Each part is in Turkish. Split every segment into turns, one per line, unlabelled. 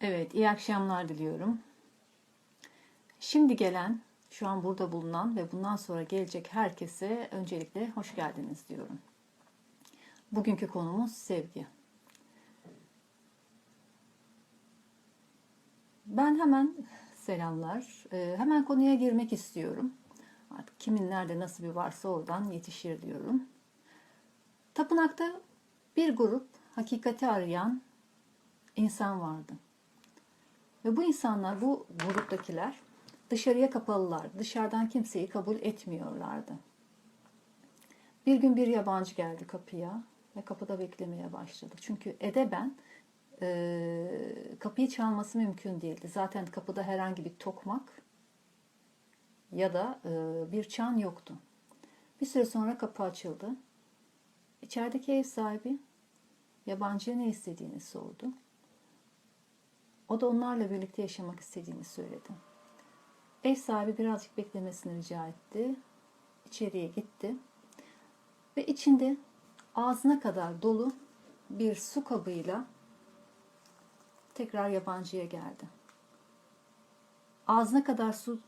Evet, iyi akşamlar diliyorum. Şimdi gelen, şu an burada bulunan ve bundan sonra gelecek herkese öncelikle hoş geldiniz diyorum. Bugünkü konumuz sevgi. Ben hemen selamlar, e, hemen konuya girmek istiyorum. Artık kimin nerede nasıl bir varsa oradan yetişir diyorum. Tapınakta bir grup hakikati arayan insan vardı. Ve bu insanlar, bu gruptakiler dışarıya kapalılar. Dışarıdan kimseyi kabul etmiyorlardı. Bir gün bir yabancı geldi kapıya ve kapıda beklemeye başladı. Çünkü edeben e, kapıyı çalması mümkün değildi. Zaten kapıda herhangi bir tokmak ya da e, bir çan yoktu. Bir süre sonra kapı açıldı. İçerideki ev sahibi yabancıya ne istediğini sordu. O da onlarla birlikte yaşamak istediğini söyledi. Ev sahibi birazcık beklemesini rica etti. İçeriye gitti. Ve içinde ağzına kadar dolu bir su kabıyla tekrar yabancıya geldi. Ağzına kadar su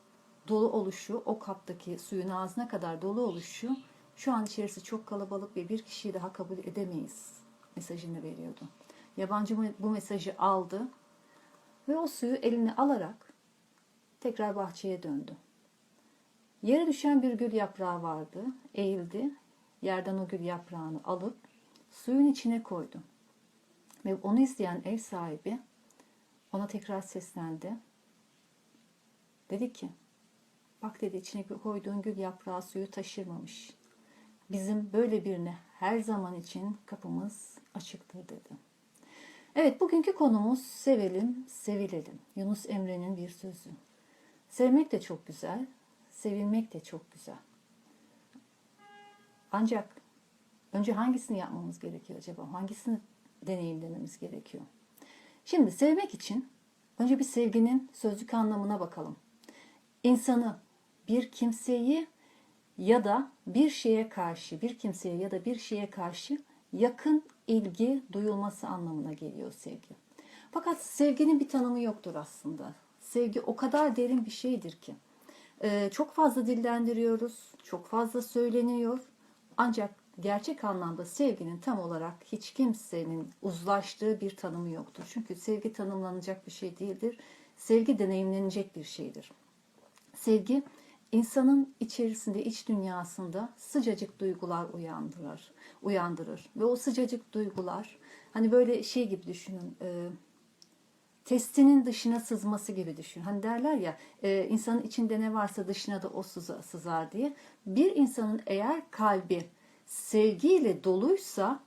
dolu oluşu, o kaptaki suyun ağzına kadar dolu oluşu şu an içerisi çok kalabalık ve bir kişiyi daha kabul edemeyiz mesajını veriyordu. Yabancı bu mesajı aldı ve o suyu eline alarak tekrar bahçeye döndü. Yere düşen bir gül yaprağı vardı. Eğildi. Yerden o gül yaprağını alıp suyun içine koydu. Ve onu izleyen ev sahibi ona tekrar seslendi. Dedi ki, bak dedi içine koyduğun gül yaprağı suyu taşırmamış. Bizim böyle birine her zaman için kapımız açıktır dedi. Evet bugünkü konumuz sevelim, sevilelim. Yunus Emre'nin bir sözü. Sevmek de çok güzel, sevilmek de çok güzel. Ancak önce hangisini yapmamız gerekiyor acaba? Hangisini deneyimlememiz gerekiyor? Şimdi sevmek için önce bir sevginin sözlük anlamına bakalım. İnsanı, bir kimseyi ya da bir şeye karşı, bir kimseye ya da bir şeye karşı yakın ilgi duyulması anlamına geliyor sevgi. Fakat sevginin bir tanımı yoktur aslında. Sevgi o kadar derin bir şeydir ki. Ee, çok fazla dillendiriyoruz, çok fazla söyleniyor. Ancak gerçek anlamda sevginin tam olarak hiç kimsenin uzlaştığı bir tanımı yoktur. Çünkü sevgi tanımlanacak bir şey değildir. Sevgi deneyimlenecek bir şeydir. Sevgi insanın içerisinde, iç dünyasında sıcacık duygular uyandırır. uyandırır. Ve o sıcacık duygular hani böyle şey gibi düşünün. E, testinin dışına sızması gibi düşün. Hani derler ya e, insanın içinde ne varsa dışına da o sızar diye. Bir insanın eğer kalbi sevgiyle doluysa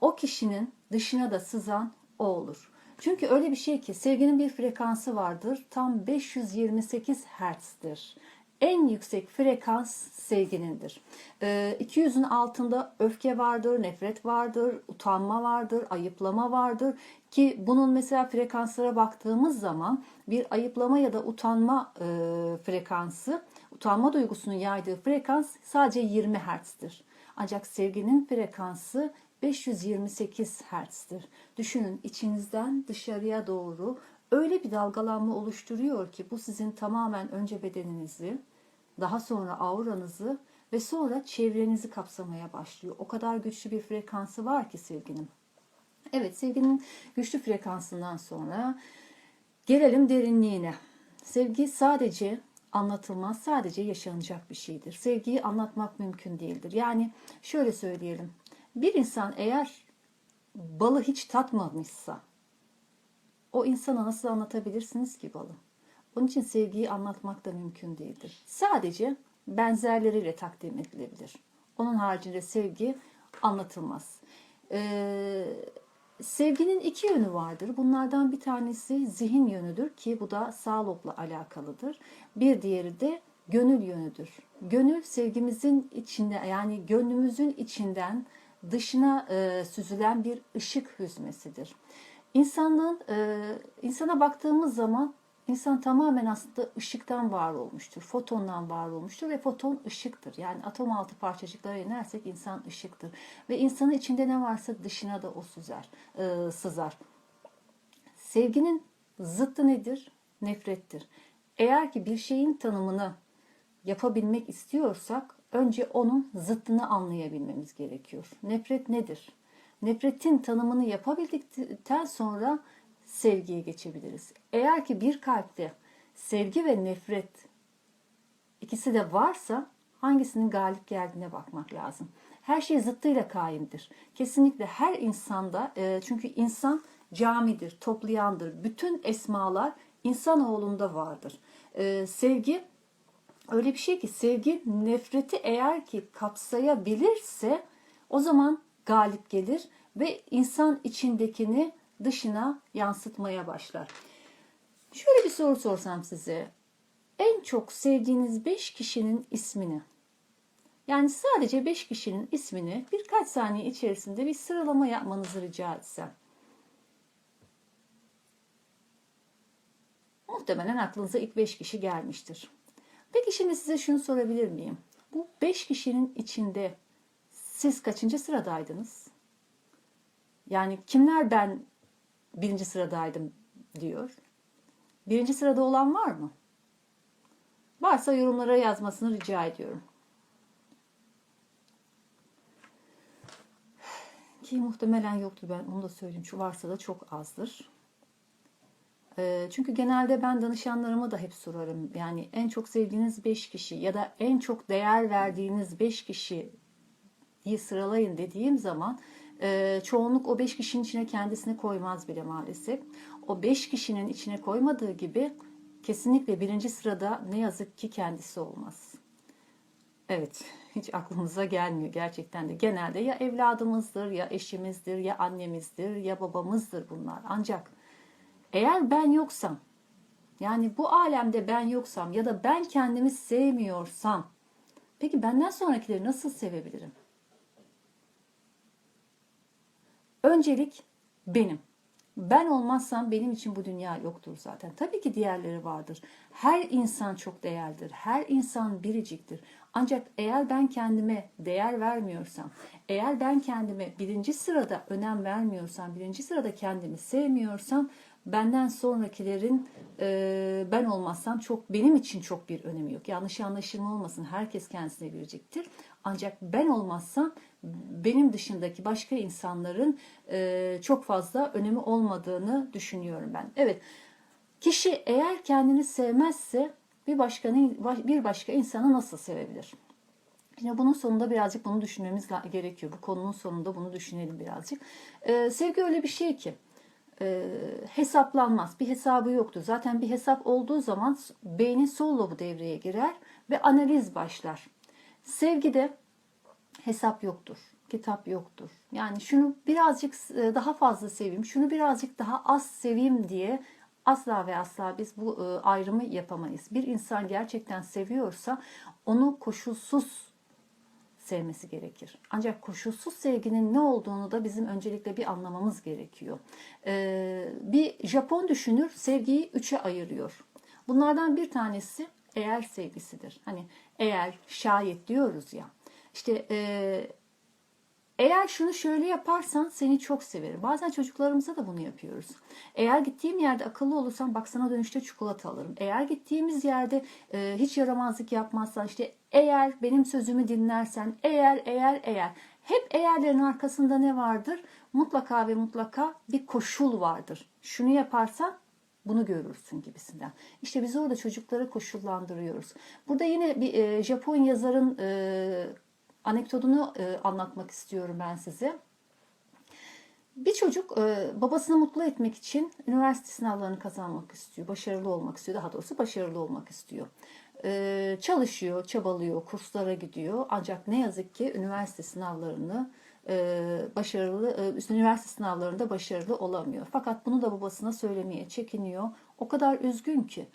o kişinin dışına da sızan o olur. Çünkü öyle bir şey ki sevginin bir frekansı vardır. Tam 528 Hz'dir en yüksek frekans sevginindir. E, 200'ün altında öfke vardır, nefret vardır, utanma vardır, ayıplama vardır ki bunun mesela frekanslara baktığımız zaman bir ayıplama ya da utanma e, frekansı, utanma duygusunun yaydığı frekans sadece 20 Hz'dir. Ancak sevginin frekansı 528 Hz'dir. Düşünün içinizden dışarıya doğru öyle bir dalgalanma oluşturuyor ki bu sizin tamamen önce bedeninizi, daha sonra auranızı ve sonra çevrenizi kapsamaya başlıyor. O kadar güçlü bir frekansı var ki sevginin. Evet sevginin güçlü frekansından sonra gelelim derinliğine. Sevgi sadece anlatılmaz, sadece yaşanacak bir şeydir. Sevgiyi anlatmak mümkün değildir. Yani şöyle söyleyelim. Bir insan eğer balı hiç tatmamışsa o insana nasıl anlatabilirsiniz ki balı? Onun için sevgiyi anlatmak da mümkün değildir. Sadece benzerleriyle takdim edilebilir. Onun haricinde sevgi anlatılmaz. Ee, sevginin iki yönü vardır. Bunlardan bir tanesi zihin yönüdür ki bu da sağlıkla alakalıdır. Bir diğeri de gönül yönüdür. Gönül sevgimizin içinde yani gönlümüzün içinden dışına e, süzülen bir ışık hüzmesidir. İnsanlığın e, insana baktığımız zaman insan tamamen aslında ışıktan var olmuştur. Fotondan var olmuştur ve foton ışıktır. Yani atom altı parçacıklara inersek insan ışıktır. Ve insanın içinde ne varsa dışına da o süzer, e, sızar. Sevginin zıttı nedir? Nefrettir. Eğer ki bir şeyin tanımını yapabilmek istiyorsak önce onun zıttını anlayabilmemiz gerekiyor. Nefret nedir? Nefretin tanımını yapabildikten sonra sevgiye geçebiliriz. Eğer ki bir kalpte sevgi ve nefret ikisi de varsa hangisinin galip geldiğine bakmak lazım. Her şey zıttıyla kaimdir. Kesinlikle her insanda e, çünkü insan camidir, toplayandır. Bütün esmalar insanoğlunda vardır. E, sevgi öyle bir şey ki sevgi nefreti eğer ki kapsayabilirse o zaman galip gelir ve insan içindekini dışına yansıtmaya başlar. Şöyle bir soru sorsam size. En çok sevdiğiniz 5 kişinin ismini yani sadece 5 kişinin ismini birkaç saniye içerisinde bir sıralama yapmanızı rica etsem. Muhtemelen aklınıza ilk 5 kişi gelmiştir. Peki şimdi size şunu sorabilir miyim? Bu 5 kişinin içinde siz kaçıncı sıradaydınız? Yani kimler ben birinci sıradaydım diyor. Birinci sırada olan var mı? Varsa yorumlara yazmasını rica ediyorum. Ki muhtemelen yoktur ben onu da söyleyeyim. Şu varsa da çok azdır. Ee, çünkü genelde ben danışanlarıma da hep sorarım. Yani en çok sevdiğiniz 5 kişi ya da en çok değer verdiğiniz 5 kişiyi sıralayın dediğim zaman e, çoğunluk o 5 kişinin içine kendisini koymaz bile maalesef. O 5 kişinin içine koymadığı gibi kesinlikle birinci sırada ne yazık ki kendisi olmaz. Evet, hiç aklımıza gelmiyor gerçekten de. Genelde ya evladımızdır, ya eşimizdir, ya annemizdir, ya babamızdır bunlar. Ancak eğer ben yoksam, yani bu alemde ben yoksam ya da ben kendimi sevmiyorsam, peki benden sonrakileri nasıl sevebilirim? Öncelik benim. Ben olmazsam benim için bu dünya yoktur zaten. Tabii ki diğerleri vardır. Her insan çok değerlidir. Her insan biriciktir. Ancak eğer ben kendime değer vermiyorsam, eğer ben kendime birinci sırada önem vermiyorsam, birinci sırada kendimi sevmiyorsam, benden sonrakilerin e, ben olmazsam çok benim için çok bir önemi yok. Yanlış anlaşılma olmasın. Herkes kendisine bilecektir. Ancak ben olmazsam benim dışındaki başka insanların e, çok fazla önemi olmadığını düşünüyorum ben. Evet. Kişi eğer kendini sevmezse bir başkanın bir başka insanı nasıl sevebilir? Yine bunun sonunda birazcık bunu düşünmemiz gerekiyor. Bu konunun sonunda bunu düşünelim birazcık. Ee, sevgi öyle bir şey ki e, hesaplanmaz. Bir hesabı yoktur. Zaten bir hesap olduğu zaman beynin sol lobu devreye girer ve analiz başlar. Sevgide hesap yoktur. Kitap yoktur. Yani şunu birazcık e, daha fazla seveyim, şunu birazcık daha az seveyim diye asla ve asla biz bu e, ayrımı yapamayız. Bir insan gerçekten seviyorsa onu koşulsuz sevmesi gerekir. Ancak koşulsuz sevginin ne olduğunu da bizim öncelikle bir anlamamız gerekiyor. Ee, bir Japon düşünür sevgiyi üçe ayırıyor. Bunlardan bir tanesi eğer sevgisidir. Hani eğer şayet diyoruz ya. İşte e, eğer şunu şöyle yaparsan seni çok severim. Bazen çocuklarımıza da bunu yapıyoruz. Eğer gittiğim yerde akıllı olursan bak sana dönüşte çikolata alırım. Eğer gittiğimiz yerde e, hiç yaramazlık yapmazsan işte eğer benim sözümü dinlersen eğer eğer eğer hep eğerlerin arkasında ne vardır? Mutlaka ve mutlaka bir koşul vardır. Şunu yaparsan bunu görürsün gibisinden. İşte biz orada çocukları koşullandırıyoruz. Burada yine bir e, Japon yazarın e, anekdotunu e, anlatmak istiyorum ben size. Bir çocuk e, babasını mutlu etmek için üniversite sınavlarını kazanmak istiyor. Başarılı olmak istiyor. Daha doğrusu başarılı olmak istiyor. E, çalışıyor, çabalıyor, kurslara gidiyor. Ancak ne yazık ki üniversite sınavlarını başarılı, üniversite sınavlarında başarılı olamıyor. Fakat bunu da babasına söylemeye çekiniyor. O kadar üzgün ki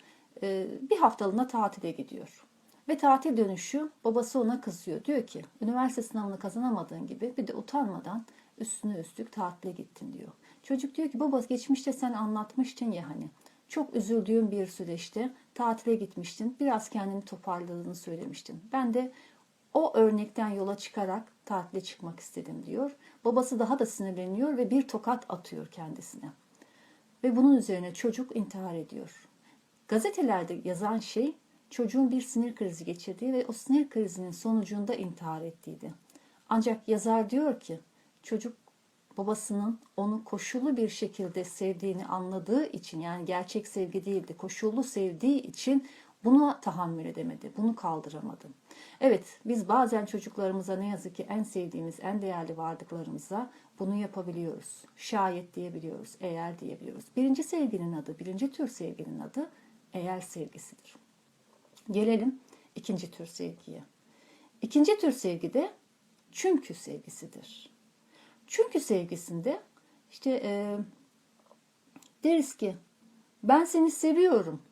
bir haftalığına tatile gidiyor. Ve tatil dönüşü babası ona kızıyor. Diyor ki üniversite sınavını kazanamadığın gibi bir de utanmadan üstüne üstlük tatile gittin diyor. Çocuk diyor ki baba geçmişte sen anlatmıştın ya hani çok üzüldüğüm bir süreçte tatile gitmiştin. Biraz kendini toparladığını söylemiştin. Ben de o örnekten yola çıkarak tatile çıkmak istedim diyor. Babası daha da sinirleniyor ve bir tokat atıyor kendisine. ve bunun üzerine çocuk intihar ediyor. Gazetelerde yazan şey çocuğun bir sinir krizi geçirdiği ve o sinir krizinin sonucunda intihar ettiğiydi. Ancak yazar diyor ki çocuk babasının onu koşullu bir şekilde sevdiğini anladığı için yani gerçek sevgi değildi koşullu sevdiği için bunu tahammül edemedi, bunu kaldıramadı. Evet, biz bazen çocuklarımıza ne yazık ki en sevdiğimiz, en değerli varlıklarımıza bunu yapabiliyoruz. Şayet diyebiliyoruz, eğer diyebiliyoruz. Birinci sevginin adı, birinci tür sevginin adı eğer sevgisidir. Gelelim ikinci tür sevgiye. İkinci tür sevgi de çünkü sevgisidir. Çünkü sevgisinde işte e, deriz ki ben seni seviyorum.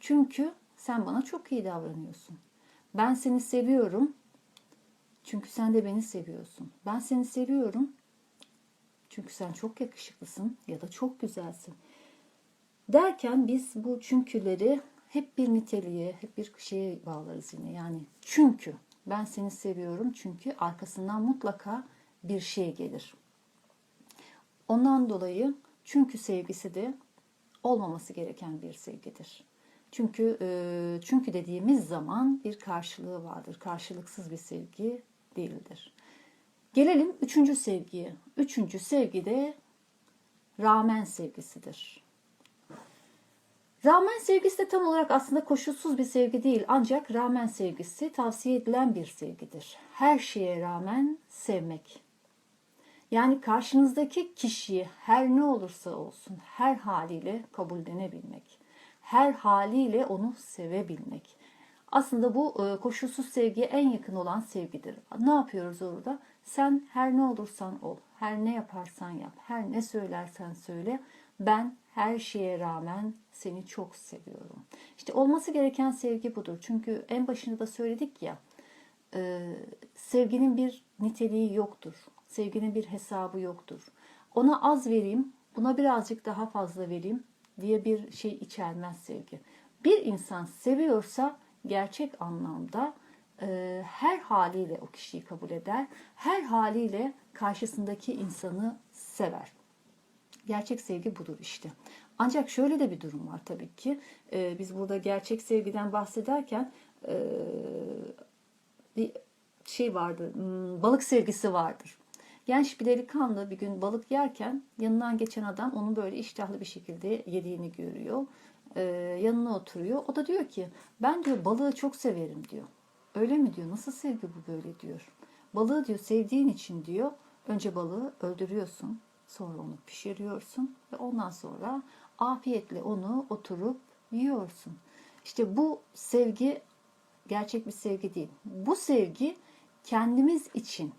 Çünkü sen bana çok iyi davranıyorsun. Ben seni seviyorum. Çünkü sen de beni seviyorsun. Ben seni seviyorum. Çünkü sen çok yakışıklısın ya da çok güzelsin. Derken biz bu çünküleri hep bir niteliğe, hep bir şeye bağlarız yine. Yani çünkü ben seni seviyorum çünkü arkasından mutlaka bir şey gelir. Ondan dolayı çünkü sevgisi de olmaması gereken bir sevgidir. Çünkü e, çünkü dediğimiz zaman bir karşılığı vardır. Karşılıksız bir sevgi değildir. Gelelim üçüncü sevgiye. Üçüncü sevgi de rağmen sevgisidir. Rağmen sevgisi de tam olarak aslında koşulsuz bir sevgi değil ancak rağmen sevgisi tavsiye edilen bir sevgidir. Her şeye rağmen sevmek. Yani karşınızdaki kişiyi her ne olursa olsun her haliyle kabullenebilmek. Her haliyle onu sevebilmek. Aslında bu e, koşulsuz sevgiye en yakın olan sevgidir. Ne yapıyoruz orada? Sen her ne olursan ol, her ne yaparsan yap, her ne söylersen söyle. Ben her şeye rağmen seni çok seviyorum. İşte olması gereken sevgi budur. Çünkü en başında da söyledik ya, e, sevginin bir niteliği yoktur. Sevginin bir hesabı yoktur. Ona az vereyim, buna birazcık daha fazla vereyim diye bir şey içermez sevgi. Bir insan seviyorsa gerçek anlamda e, her haliyle o kişiyi kabul eder. Her haliyle karşısındaki insanı sever. Gerçek sevgi budur işte. Ancak şöyle de bir durum var tabii ki. E, biz burada gerçek sevgiden bahsederken e, bir şey vardır, hmm, balık sevgisi vardır. Genç bir delikanlı bir gün balık yerken yanından geçen adam onu böyle iştahlı bir şekilde yediğini görüyor. Ee, yanına oturuyor. O da diyor ki ben diyor balığı çok severim diyor. Öyle mi diyor? Nasıl sevgi bu böyle diyor. Balığı diyor sevdiğin için diyor önce balığı öldürüyorsun. Sonra onu pişiriyorsun ve ondan sonra afiyetle onu oturup yiyorsun. İşte bu sevgi gerçek bir sevgi değil. Bu sevgi kendimiz için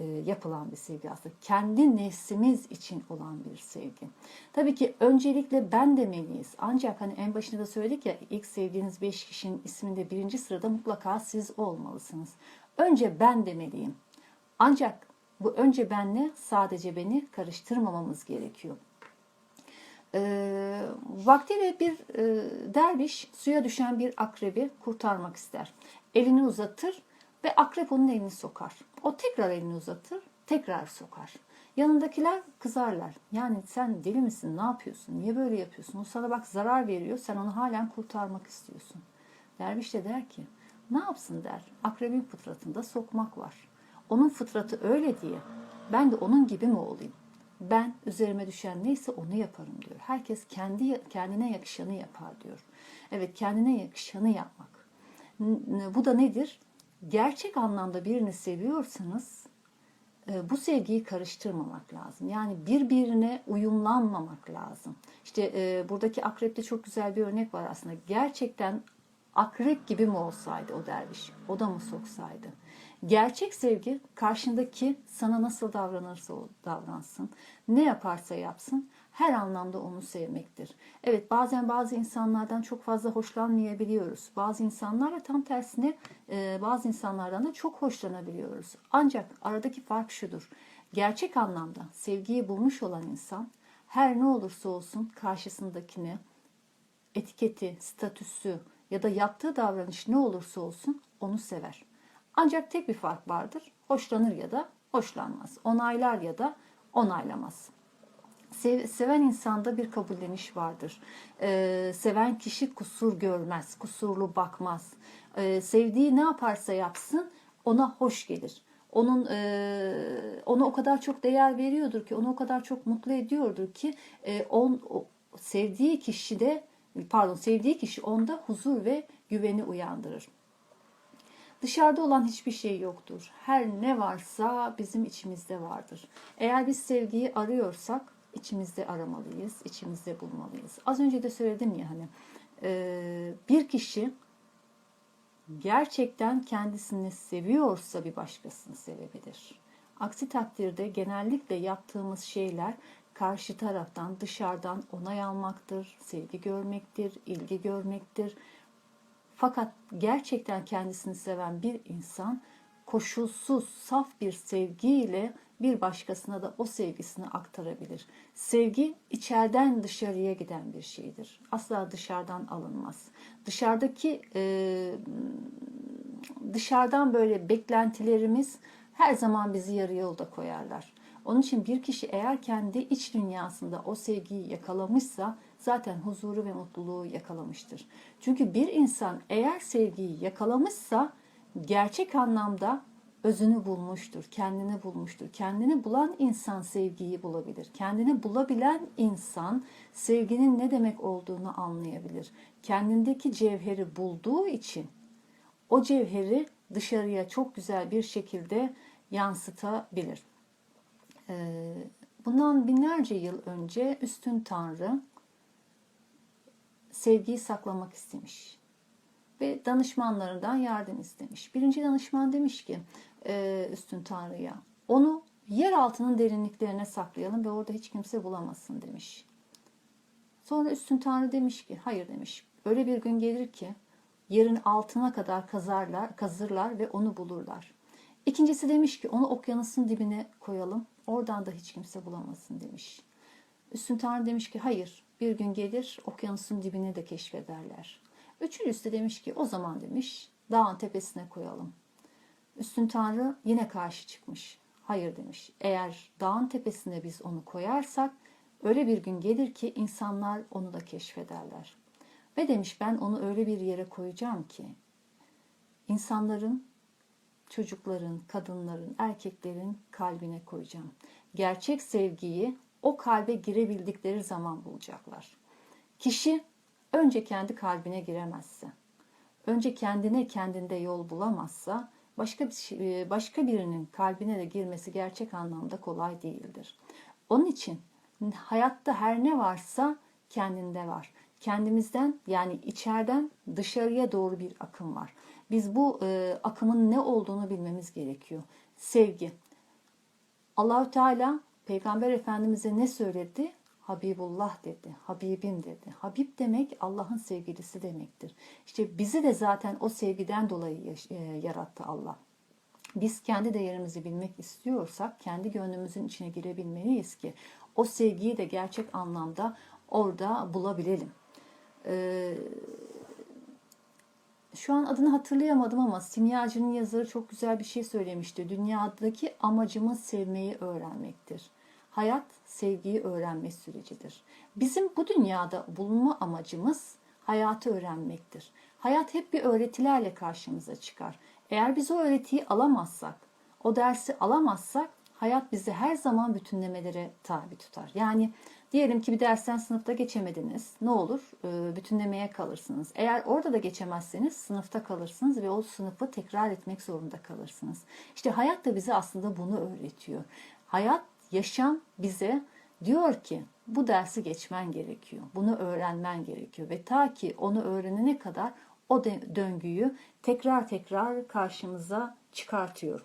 e, yapılan bir sevgi aslında. Kendi nefsimiz için olan bir sevgi. Tabii ki öncelikle ben demeliyiz. Ancak hani en başında da söyledik ya ilk sevdiğiniz beş kişinin isminde birinci sırada mutlaka siz olmalısınız. Önce ben demeliyim. Ancak bu önce benle sadece beni karıştırmamamız gerekiyor. E, vaktiyle bir e, derviş suya düşen bir akrebi kurtarmak ister. Elini uzatır ve akrep onun elini sokar. O tekrar elini uzatır, tekrar sokar. Yanındakiler kızarlar. Yani sen deli misin? Ne yapıyorsun? Niye böyle yapıyorsun? O sana bak zarar veriyor. Sen onu halen kurtarmak istiyorsun. Derviş de der ki ne yapsın der. Akrebin fıtratında sokmak var. Onun fıtratı öyle diye ben de onun gibi mi olayım? Ben üzerime düşen neyse onu yaparım diyor. Herkes kendi kendine yakışanı yapar diyor. Evet kendine yakışanı yapmak. Bu da nedir? gerçek anlamda birini seviyorsanız e, bu sevgiyi karıştırmamak lazım. Yani birbirine uyumlanmamak lazım. İşte e, buradaki akrepte çok güzel bir örnek var aslında. Gerçekten akrep gibi mi olsaydı o derviş? O da mı soksaydı? Gerçek sevgi karşındaki sana nasıl davranırsa davransın, ne yaparsa yapsın her anlamda onu sevmektir. Evet bazen bazı insanlardan çok fazla hoşlanmayabiliyoruz. Bazı insanlarla tam tersine e, bazı insanlardan da çok hoşlanabiliyoruz. Ancak aradaki fark şudur. Gerçek anlamda sevgiyi bulmuş olan insan her ne olursa olsun karşısındakine etiketi, statüsü ya da yaptığı davranış ne olursa olsun onu sever. Ancak tek bir fark vardır. Hoşlanır ya da hoşlanmaz. Onaylar ya da onaylamaz. Sev- seven insanda bir kabulleniş vardır. Ee, seven kişi kusur görmez, kusurlu bakmaz. Ee, sevdiği ne yaparsa yapsın ona hoş gelir. Onun e, ona o kadar çok değer veriyordur ki, onu o kadar çok mutlu ediyordur ki, e, on o, sevdiği kişi de pardon sevdiği kişi onda huzur ve güveni uyandırır. Dışarıda olan hiçbir şey yoktur. Her ne varsa bizim içimizde vardır. Eğer biz sevgiyi arıyorsak içimizde aramalıyız, içimizde bulmalıyız. Az önce de söyledim ya hani e, bir kişi gerçekten kendisini seviyorsa bir başkasını sevebilir. Aksi takdirde genellikle yaptığımız şeyler karşı taraftan dışarıdan onay almaktır, sevgi görmektir, ilgi görmektir. Fakat gerçekten kendisini seven bir insan koşulsuz, saf bir sevgiyle bir başkasına da o sevgisini aktarabilir. Sevgi içeriden dışarıya giden bir şeydir. Asla dışarıdan alınmaz. Dışarıdaki e, dışarıdan böyle beklentilerimiz her zaman bizi yarı yolda koyarlar. Onun için bir kişi eğer kendi iç dünyasında o sevgiyi yakalamışsa zaten huzuru ve mutluluğu yakalamıştır. Çünkü bir insan eğer sevgiyi yakalamışsa gerçek anlamda özünü bulmuştur, kendini bulmuştur. Kendini bulan insan sevgiyi bulabilir. Kendini bulabilen insan sevginin ne demek olduğunu anlayabilir. Kendindeki cevheri bulduğu için o cevheri dışarıya çok güzel bir şekilde yansıtabilir. Ee, bundan binlerce yıl önce üstün tanrı sevgiyi saklamak istemiş ve danışmanlarından yardım istemiş. Birinci danışman demiş ki e, üstün tanrıya onu yer altının derinliklerine saklayalım ve orada hiç kimse bulamasın demiş. Sonra üstün tanrı demiş ki hayır demiş öyle bir gün gelir ki yerin altına kadar kazarlar, kazırlar ve onu bulurlar. İkincisi demiş ki onu okyanusun dibine koyalım. Oradan da hiç kimse bulamasın demiş. Üstün Tanrı demiş ki hayır bir gün gelir okyanusun dibine de keşfederler. Üçüncüsü de demiş ki o zaman demiş dağın tepesine koyalım. Üstün Tanrı yine karşı çıkmış. Hayır demiş. Eğer dağın tepesine biz onu koyarsak öyle bir gün gelir ki insanlar onu da keşfederler. Ve demiş ben onu öyle bir yere koyacağım ki insanların, çocukların, kadınların, erkeklerin kalbine koyacağım. Gerçek sevgiyi o kalbe girebildikleri zaman bulacaklar. Kişi önce kendi kalbine giremezse, önce kendine kendinde yol bulamazsa başka şey, başka birinin kalbine de girmesi gerçek anlamda kolay değildir. Onun için hayatta her ne varsa kendinde var. Kendimizden yani içeriden dışarıya doğru bir akım var. Biz bu e, akımın ne olduğunu bilmemiz gerekiyor. Sevgi. Allahü Teala Peygamber Efendimiz'e ne söyledi? Habibullah dedi, Habibim dedi. Habib demek Allah'ın sevgilisi demektir. İşte bizi de zaten o sevgiden dolayı e, yarattı Allah. Biz kendi değerimizi bilmek istiyorsak kendi gönlümüzün içine girebilmeliyiz ki o sevgiyi de gerçek anlamda orada bulabilelim. Ee, şu an adını hatırlayamadım ama Simyacı'nın yazarı çok güzel bir şey söylemişti. Dünyadaki amacımız sevmeyi öğrenmektir. Hayat sevgiyi öğrenme sürecidir. Bizim bu dünyada bulunma amacımız hayatı öğrenmektir. Hayat hep bir öğretilerle karşımıza çıkar. Eğer biz o öğretiyi alamazsak, o dersi alamazsak hayat bizi her zaman bütünlemelere tabi tutar. Yani diyelim ki bir dersten sınıfta geçemediniz. Ne olur? Ee, bütünlemeye kalırsınız. Eğer orada da geçemezseniz sınıfta kalırsınız ve o sınıfı tekrar etmek zorunda kalırsınız. İşte hayat da bize aslında bunu öğretiyor. Hayat, yaşam bize diyor ki bu dersi geçmen gerekiyor. Bunu öğrenmen gerekiyor ve ta ki onu öğrenene kadar o döngüyü tekrar tekrar karşımıza çıkartıyor.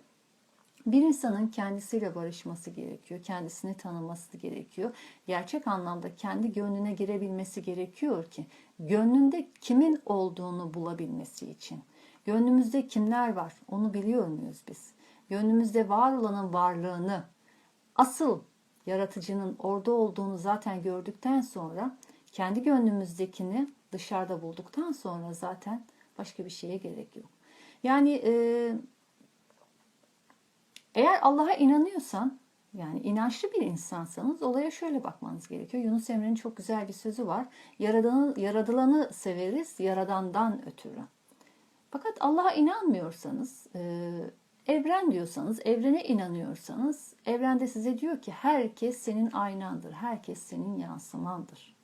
Bir insanın kendisiyle barışması gerekiyor, kendisini tanıması gerekiyor. Gerçek anlamda kendi gönlüne girebilmesi gerekiyor ki gönlünde kimin olduğunu bulabilmesi için. Gönlümüzde kimler var onu biliyor muyuz biz? Gönlümüzde var olanın varlığını, asıl yaratıcının orada olduğunu zaten gördükten sonra kendi gönlümüzdekini dışarıda bulduktan sonra zaten başka bir şeye gerek yok. Yani e, eğer Allah'a inanıyorsan yani inançlı bir insansanız olaya şöyle bakmanız gerekiyor. Yunus Emre'nin çok güzel bir sözü var. Yaradanı, yaradılanı severiz yaradandan ötürü. Fakat Allah'a inanmıyorsanız, e, evren diyorsanız, evrene inanıyorsanız, evrende size diyor ki herkes senin aynandır, herkes senin yansımandır.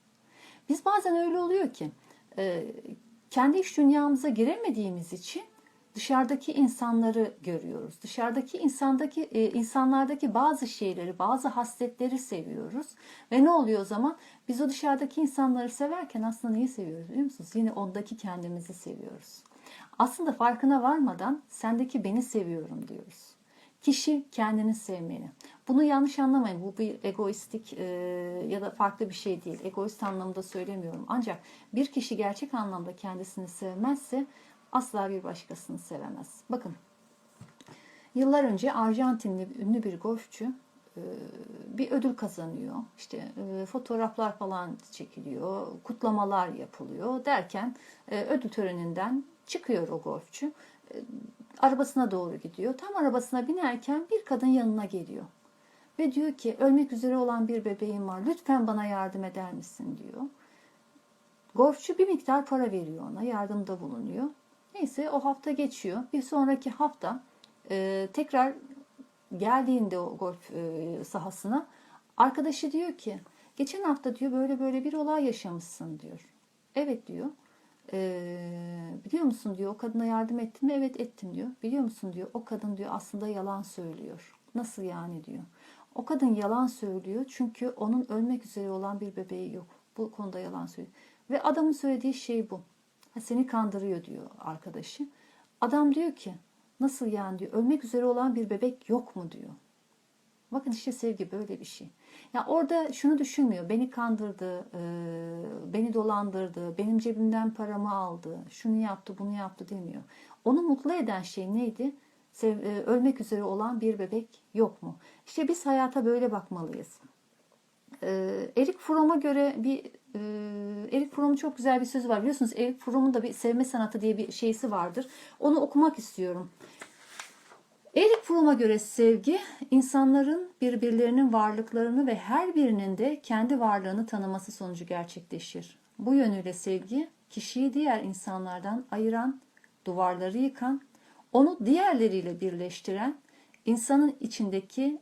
Biz bazen öyle oluyor ki, e, kendi iş dünyamıza giremediğimiz için dışarıdaki insanları görüyoruz. Dışarıdaki insandaki e, insanlardaki bazı şeyleri, bazı hasletleri seviyoruz. Ve ne oluyor o zaman? Biz o dışarıdaki insanları severken aslında neyi seviyoruz biliyor musunuz? Yine ondaki kendimizi seviyoruz. Aslında farkına varmadan sendeki beni seviyorum diyoruz. Kişi kendini sevmeli. Bunu yanlış anlamayın. Bu bir egoistik e, ya da farklı bir şey değil. Egoist anlamda söylemiyorum. Ancak bir kişi gerçek anlamda kendisini sevmezse asla bir başkasını sevemez. Bakın yıllar önce Arjantinli ünlü bir golfçü bir ödül kazanıyor. İşte e, fotoğraflar falan çekiliyor, kutlamalar yapılıyor derken e, ödül töreninden çıkıyor o golfçü. Arabasına doğru gidiyor. Tam arabasına binerken bir kadın yanına geliyor. Ve diyor ki ölmek üzere olan bir bebeğim var. Lütfen bana yardım eder misin diyor. Golfçü bir miktar para veriyor ona. Yardımda bulunuyor. Neyse o hafta geçiyor. Bir sonraki hafta e, tekrar geldiğinde o golf e, sahasına arkadaşı diyor ki geçen hafta diyor böyle böyle bir olay yaşamışsın diyor. Evet diyor. E, biliyor musun diyor o kadına yardım ettin mi? Evet ettim diyor. Biliyor musun diyor o kadın diyor aslında yalan söylüyor. Nasıl yani diyor. O kadın yalan söylüyor çünkü onun ölmek üzere olan bir bebeği yok. Bu konuda yalan söylüyor. Ve adamın söylediği şey bu. Ha, seni kandırıyor diyor arkadaşı. Adam diyor ki nasıl yani diyor ölmek üzere olan bir bebek yok mu diyor. Bakın işte sevgi böyle bir şey. Ya orada şunu düşünmüyor. Beni kandırdı, e, beni dolandırdı, benim cebimden paramı aldı, şunu yaptı, bunu yaptı demiyor. Onu mutlu eden şey neydi? E, ölmek üzere olan bir bebek yok mu? İşte biz hayata böyle bakmalıyız. E, Erik Fromm'a göre bir e, Erik Fromm'un çok güzel bir sözü var. Biliyorsunuz Erik Fromm'un da bir sevme sanatı diye bir şeysi vardır. Onu okumak istiyorum. Erik Fromm'a göre sevgi, insanların birbirlerinin varlıklarını ve her birinin de kendi varlığını tanıması sonucu gerçekleşir. Bu yönüyle sevgi, kişiyi diğer insanlardan ayıran, duvarları yıkan, onu diğerleriyle birleştiren, insanın içindeki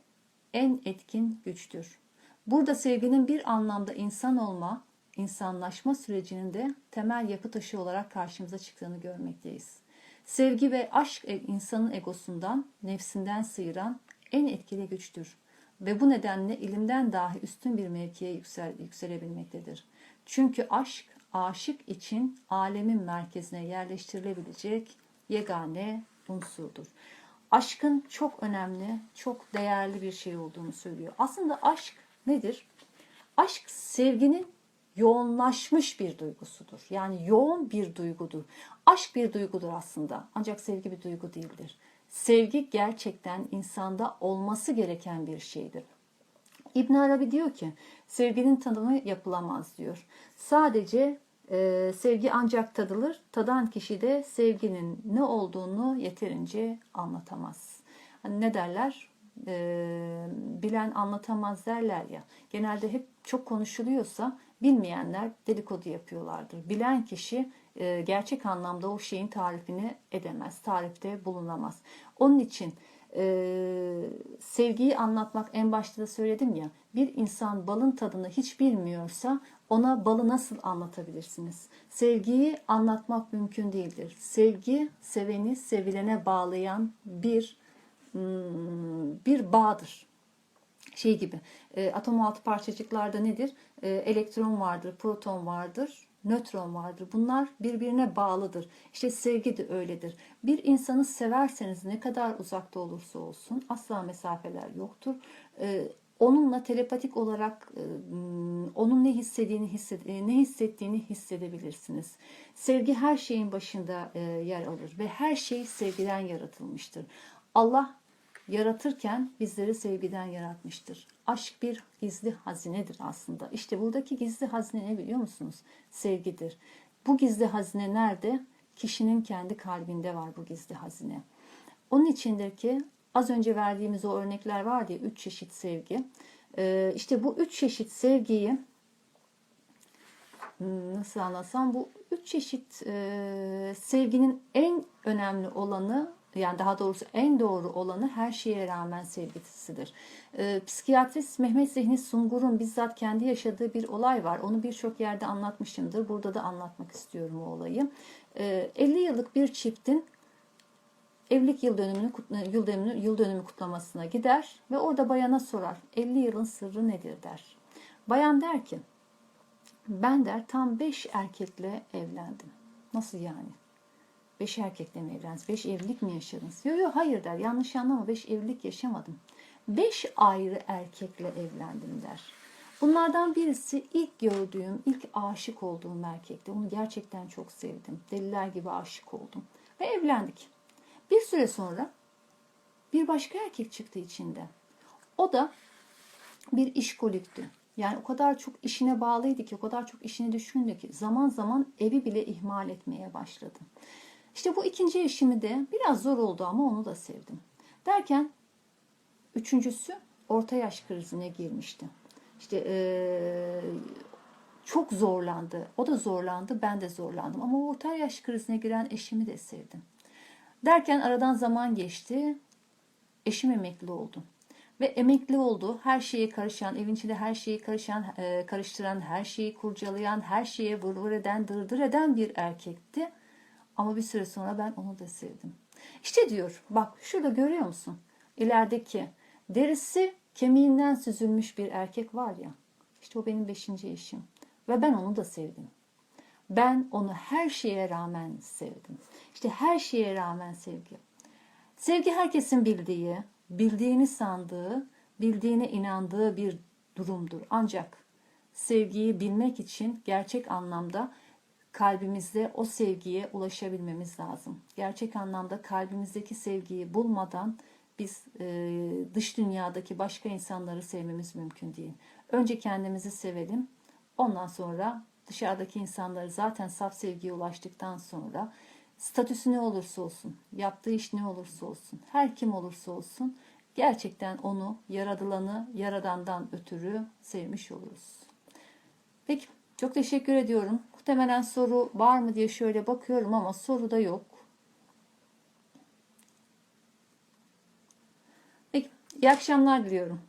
en etkin güçtür. Burada sevginin bir anlamda insan olma, insanlaşma sürecinin de temel yapı taşı olarak karşımıza çıktığını görmekteyiz. Sevgi ve aşk e, insanın egosundan, nefsinden sıyıran en etkili güçtür. Ve bu nedenle ilimden dahi üstün bir mevkiye yüksel, yükselebilmektedir. Çünkü aşk, aşık için alemin merkezine yerleştirilebilecek yegane unsurdur. Aşkın çok önemli, çok değerli bir şey olduğunu söylüyor. Aslında aşk nedir? Aşk sevginin yoğunlaşmış bir duygusudur. Yani yoğun bir duygudur. Aşk bir duygudur aslında. Ancak sevgi bir duygu değildir. Sevgi gerçekten insanda olması gereken bir şeydir. İbn Arabi diyor ki sevginin tanımı yapılamaz diyor. Sadece e, sevgi ancak tadılır. Tadan kişi de sevginin ne olduğunu yeterince anlatamaz. Hani ne derler? E, bilen anlatamaz derler ya. Genelde hep çok konuşuluyorsa bilmeyenler dedikodu yapıyorlardır. Bilen kişi e, gerçek anlamda o şeyin tarifini edemez, tarifte bulunamaz. Onun için e, sevgiyi anlatmak en başta da söyledim ya, bir insan balın tadını hiç bilmiyorsa ona balı nasıl anlatabilirsiniz? Sevgiyi anlatmak mümkün değildir. Sevgi seveni sevilene bağlayan bir hmm, bir bağdır şey gibi e, atom altı parçacıklarda nedir? E, elektron vardır, proton vardır, nötron vardır. Bunlar birbirine bağlıdır. İşte sevgi de öyledir. Bir insanı severseniz ne kadar uzakta olursa olsun asla mesafeler yoktur. E, onunla telepatik olarak e, onun ne hissettiğini hisset, e, ne hissettiğini hissedebilirsiniz. Sevgi her şeyin başında e, yer alır ve her şey sevgiden yaratılmıştır. Allah yaratırken bizleri sevgiden yaratmıştır. Aşk bir gizli hazinedir aslında. İşte buradaki gizli hazine ne biliyor musunuz? Sevgidir. Bu gizli hazine nerede? Kişinin kendi kalbinde var bu gizli hazine. Onun içindir ki Az önce verdiğimiz o örnekler vardı ya, üç çeşit sevgi. Ee, işte bu üç çeşit sevgiyi hmm, nasıl anlatsam bu üç çeşit e, sevginin en önemli olanı yani daha doğrusu en doğru olanı her şeye rağmen sevgisidir. E, psikiyatrist Mehmet Zihni Sungur'un bizzat kendi yaşadığı bir olay var. Onu birçok yerde anlatmışımdır. Burada da anlatmak istiyorum o olayı. E, 50 yıllık bir çiftin evlilik yıl dönümünü yıl dönümü yıl dönümü kutlamasına gider ve orada bayana sorar. 50 yılın sırrı nedir der. Bayan der ki ben der tam 5 erkekle evlendim. Nasıl yani? 5 erkekle mi evlendiniz? 5 evlilik mi yaşadınız? Yok yok hayır der. Yanlış anlama 5 evlilik yaşamadım. 5 ayrı erkekle evlendim der. Bunlardan birisi ilk gördüğüm, ilk aşık olduğum erkekti. Onu gerçekten çok sevdim. Deliler gibi aşık oldum. Ve evlendik. Bir süre sonra bir başka erkek çıktı içinde. O da bir işkolikti. Yani o kadar çok işine bağlıydı ki, o kadar çok işine düşkündü ki zaman zaman evi bile ihmal etmeye başladı. İşte bu ikinci eşimi de biraz zor oldu ama onu da sevdim. Derken üçüncüsü orta yaş krizine girmişti. İşte ee, çok zorlandı. O da zorlandı, ben de zorlandım. Ama orta yaş krizine giren eşimi de sevdim. Derken aradan zaman geçti. Eşim emekli oldu. Ve emekli oldu. Her şeye karışan, evin içinde her şeyi karışan, karıştıran, her şeyi kurcalayan, her şeye vır vır eden, dırdır eden bir erkekti. Ama bir süre sonra ben onu da sevdim. İşte diyor, bak şurada görüyor musun? İlerideki derisi kemiğinden süzülmüş bir erkek var ya. İşte o benim beşinci eşim. Ve ben onu da sevdim. Ben onu her şeye rağmen sevdim. İşte her şeye rağmen sevgi. Sevgi herkesin bildiği, bildiğini sandığı, bildiğine inandığı bir durumdur. Ancak sevgiyi bilmek için gerçek anlamda kalbimizde o sevgiye ulaşabilmemiz lazım. Gerçek anlamda kalbimizdeki sevgiyi bulmadan biz e, dış dünyadaki başka insanları sevmemiz mümkün değil. Önce kendimizi sevelim. Ondan sonra dışarıdaki insanları zaten saf sevgiye ulaştıktan sonra statüsü ne olursa olsun, yaptığı iş ne olursa olsun, her kim olursa olsun gerçekten onu yaradılanı yaradandan ötürü sevmiş oluruz. Peki çok teşekkür ediyorum. Muhtemelen soru var mı diye şöyle bakıyorum ama soru da yok. Peki iyi akşamlar diliyorum.